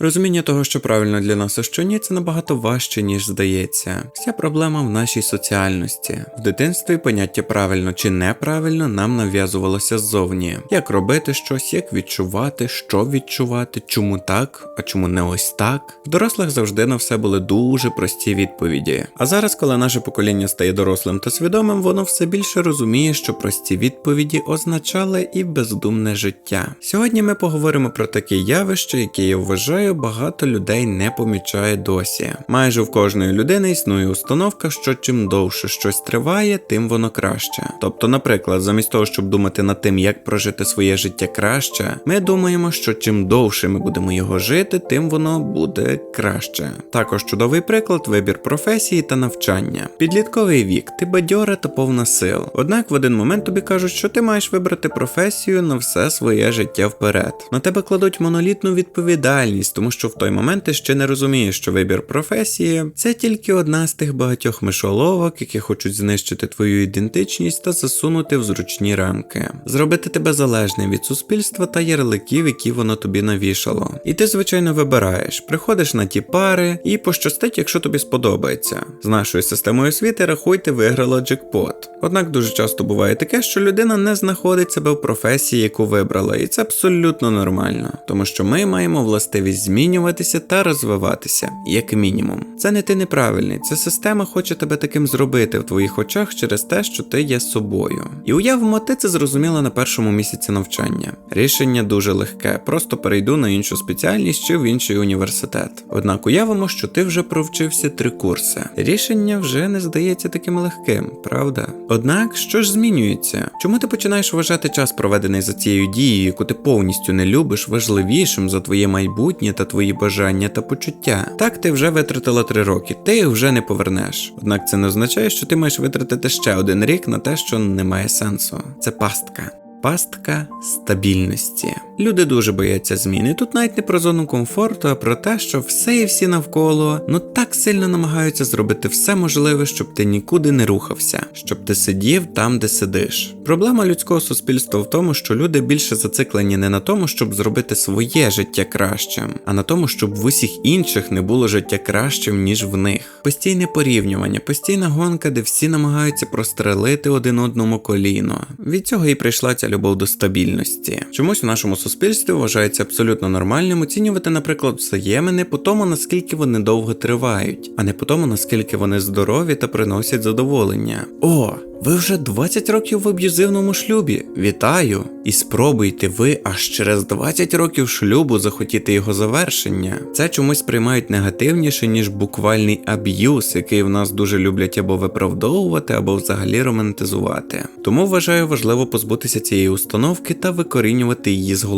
Розуміння того, що правильно для нас, а що ні, це набагато важче, ніж здається. Вся проблема в нашій соціальності. В дитинстві поняття правильно чи неправильно нам нав'язувалося ззовні. Як робити щось, як відчувати, що відчувати, чому так, а чому не ось так. В дорослих завжди на все були дуже прості відповіді. А зараз, коли наше покоління стає дорослим та свідомим, воно все більше розуміє, що прості відповіді означали і бездумне життя. Сьогодні ми поговоримо про такі явища, які я вважаю багато людей не помічає досі. Майже в кожної людини існує установка, що чим довше щось триває, тим воно краще. Тобто, наприклад, замість того, щоб думати над тим, як прожити своє життя краще, ми думаємо, що чим довше ми будемо його жити, тим воно буде краще. Також чудовий приклад вибір професії та навчання. Підлітковий вік, ти бадьора та повна сил. Однак в один момент тобі кажуть, що ти маєш вибрати професію на все своє життя вперед. На тебе кладуть монолітну відповідальність, тому що в той момент ти ще не розумієш, що вибір професії це тільки одна з тих багатьох мишоловок, які хочуть знищити твою ідентичність та засунути в зручні рамки, зробити тебе залежним від суспільства та ярликів, які воно тобі навішало. І ти, звичайно, вибираєш, приходиш на ті пари і пощастить, якщо тобі сподобається. З нашою системою освіти рахуйте, виграла джекпот. Однак дуже часто буває таке, що людина не знаходить себе в професії, яку вибрала, і це абсолютно нормально, тому що ми маємо властивість змінюватися та розвиватися, як мінімум. Це не ти неправильний, це система хоче тебе таким зробити в твоїх очах через те, що ти є собою. І уявимо, ти це зрозуміла на першому місяці навчання. Рішення дуже легке, просто перейду на іншу спеціальність чи в інший університет. Однак уявимо, що ти вже провчився три курси. Рішення вже не здається таким легким, правда? Однак, що ж змінюється? Чому ти починаєш вважати час, проведений за цією дією, яку ти повністю не любиш, важливішим за твоє майбутнє та твої бажання та почуття? Так ти вже витратила три роки, ти їх вже не повернеш. Однак це не означає, що ти маєш витратити ще один рік на те, що не має сенсу. Це пастка. Пастка стабільності. Люди дуже бояться зміни. Тут навіть не про зону комфорту, а про те, що все і всі навколо ну так сильно намагаються зробити все можливе, щоб ти нікуди не рухався, щоб ти сидів там, де сидиш. Проблема людського суспільства в тому, що люди більше зациклені не на тому, щоб зробити своє життя кращим, а на тому, щоб в усіх інших не було життя кращим, ніж в них. Постійне порівнювання, постійна гонка, де всі намагаються прострелити один одному коліно. Від цього і прийшла ця любов до стабільності. Чомусь в нашому суспільстві вважається абсолютно нормальним оцінювати, наприклад, взаємини по тому, наскільки вони довго тривають, а не по тому, наскільки вони здорові та приносять задоволення. О! Ви вже 20 років в аб'юзивному шлюбі. Вітаю! І спробуйте ви аж через 20 років шлюбу захотіти його завершення. Це чомусь приймають негативніше, ніж буквальний аб'юз, який в нас дуже люблять або виправдовувати, або взагалі романтизувати. Тому вважаю важливо позбутися цієї установки та викорінювати її з голови.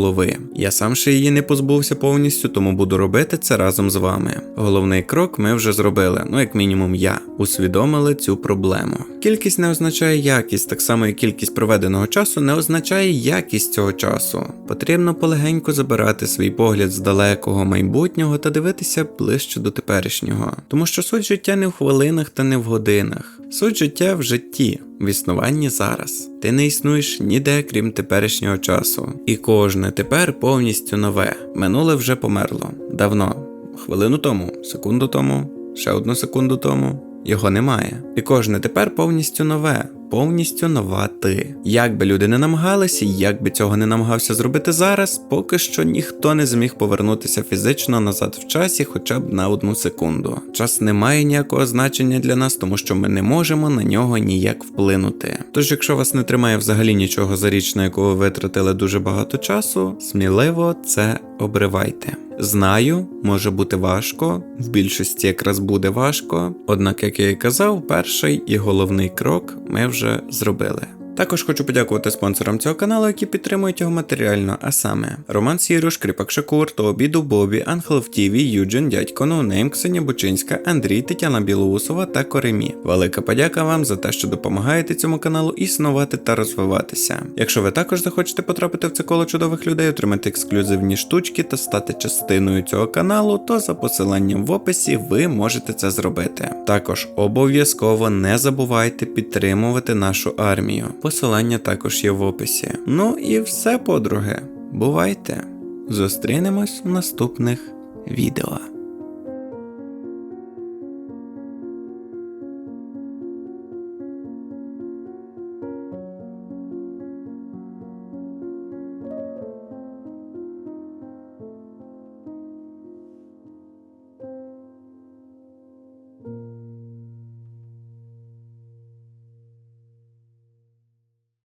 Я сам ще її не позбувся повністю, тому буду робити це разом з вами. Головний крок ми вже зробили, ну як мінімум я, усвідомили цю проблему. Кількість не означає якість, так само як кількість проведеного часу не означає якість цього часу. Потрібно полегенько забирати свій погляд з далекого майбутнього та дивитися ближче до теперішнього. Тому що суть життя не в хвилинах та не в годинах. Суть життя в житті, в існуванні зараз. Ти не існуєш ніде, крім теперішнього часу. І кожне тепер повністю нове. Минуле вже померло. Давно. Хвилину тому, секунду тому, ще одну секунду тому. Його немає. І кожне тепер повністю нове, повністю нова ти. Як би люди не намагалися, як би цього не намагався зробити зараз, поки що ніхто не зміг повернутися фізично назад в часі хоча б на одну секунду. Час не має ніякого значення для нас, тому що ми не можемо на нього ніяк вплинути. Тож, якщо вас не тримає взагалі нічого за річ, на яку ви витратили дуже багато часу, сміливо це обривайте. Знаю, може бути важко, в більшості якраз буде важко. Однак, як я і казав, перший і головний крок ми вже зробили. Також хочу подякувати спонсорам цього каналу, які підтримують його матеріально, а саме Роман Сіруш, Кріпак Шакур, Тобі, Дубобі, Ангел в Тіві, Юджин, Дядько Ноунейм, Ксенія Бучинська, Андрій, Тетяна Білоусова та Коремі. Велика подяка вам за те, що допомагаєте цьому каналу існувати та розвиватися. Якщо ви також захочете потрапити в це коло чудових людей, отримати ексклюзивні штучки та стати частиною цього каналу, то за посиланням в описі ви можете це зробити. Також обов'язково не забувайте підтримувати нашу армію. Посилання також є в описі. Ну і все, подруги. Бувайте! Зустрінемось в наступних відео.